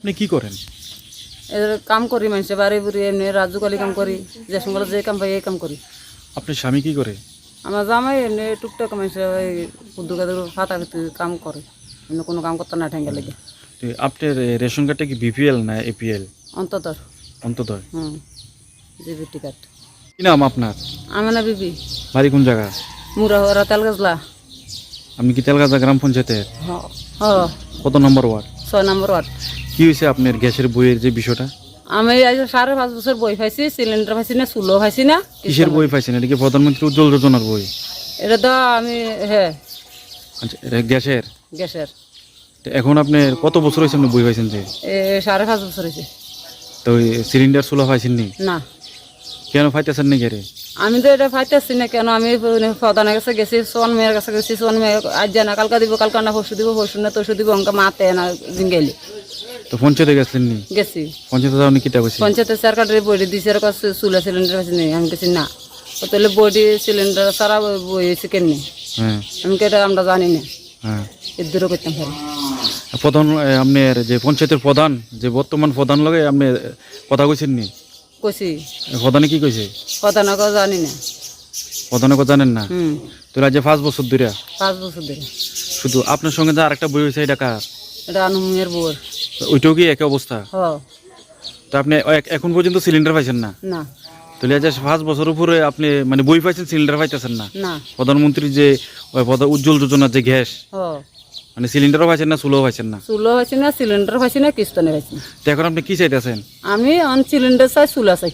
আপনি কি করেন? এদের কাম করি মানুষের বাড়ি বুড়ি এমনি রাজুকালি কাম করি যে সঙ্গে যে কাম পাই এই কাম করি। আপনার স্বামী কি করে? আমার জামাই এমনি টুকটাক মানুষের ওই ফাতা কাম করে এমনি কোনো কাম করতে না ঠেঙ্গে লেগে। আপনার রেশন কার্ডটা কি বিপিএল না এপিএল? অন্তত অন্তদয় হুম জিবি টিকাট কি নাম আপনার? আমি না বিবি। বাড়ি কোন জায়গা? মুরা হরা তেল গাছলা আপনি কি তেলগাজা গ্রাম পঞ্চায়েতের? হ, কত নম্বর ওয়ার্ড? ছয় নম্বর ওয়ার্ড। কি হয়েছে আপনার গ্যাসের বইয়ের যে বিষয়টা? আমি আজ সাড়ে পাঁচ বছর বই পাইছি সিলিন্ডার পাইছি না চুলো পাইছি না কিসের বই পাইছেন? এটা কি প্রধানমন্ত্রী উজ্জ্বল যোজনার বই? এটা তো আমি হ্যাঁ। আচ্ছা এটা গ্যাসের? গ্যাসের। তো এখন আপনার কত বছর হয়েছে আপনি বই পাইছেন যে? এ সাড়ে পাঁচ বছর হয়েছে। তো ওই সিলিন্ডার চুলা পাইছেন নি। না কেন পাইতেছেন নি গেরে আমি তো এটা পাইতেছি না কেন আমি প্রধানের কাছে গেছি সোন মেয়ের কাছে গেছি সোন মেয়ে আজ জানা কালকা দিব কালকা না পরশু দিব পরশু না তরশু দিব অঙ্কা মাতে না জিঙ্গাইলি তো পঞ্চায়েতে গেছিলেন নি গেছি। পঞ্চায়েতে যাওনি কিটা কইছে পঞ্চায়েতের সরকারের বডি দিছে এর কাছে চুলা সিলিন্ডার পাইছি নেই আমি গেছি না। তাহলে বডি সিলিন্ডার সারা বইছে কেমনি? হ্যাঁ। আমি কে আমরা জানি না। হ্যাঁ। এর দূরে করতাম পারি। প্রধান আপনার যে পঞ্চায়েতের প্রধান যে বর্তমান প্রধান লগে আপনি কথা কইছেন নি কইছি। প্রধানে কি কইছে? প্রধানকে জানি না। প্রধানে কথা জানেন না? হুম। তো যে পাঁচ বছর ধরে পাঁচ বছর ধরে শুধু আপনার সঙ্গে যে আরেকটা বই হয়েছে এটা কার? এটা আনুমের বউর ওইটাও কি একই অবস্থা? তো আপনি এখন পর্যন্ত সিলিন্ডার পাইছেন না? না। তাহলে যে পাঁচ বছর উপরে আপনি মানে বই পাইছেন সিলিন্ডার পাইতেছেন না? প্রধানমন্ত্রীর যে ওই উজ্জ্বল যোজনার যে গ্যাস মানে সিলিন্ডার পাইছেন না চুলোও পাইছেন না? চুলো পাইছি না সিলিন্ডার পাইছি না কিস্তনে পাইছি এখন আপনি কি চাইতেছেন? আমি অন সিলিন্ডার চাই চুলা চাই।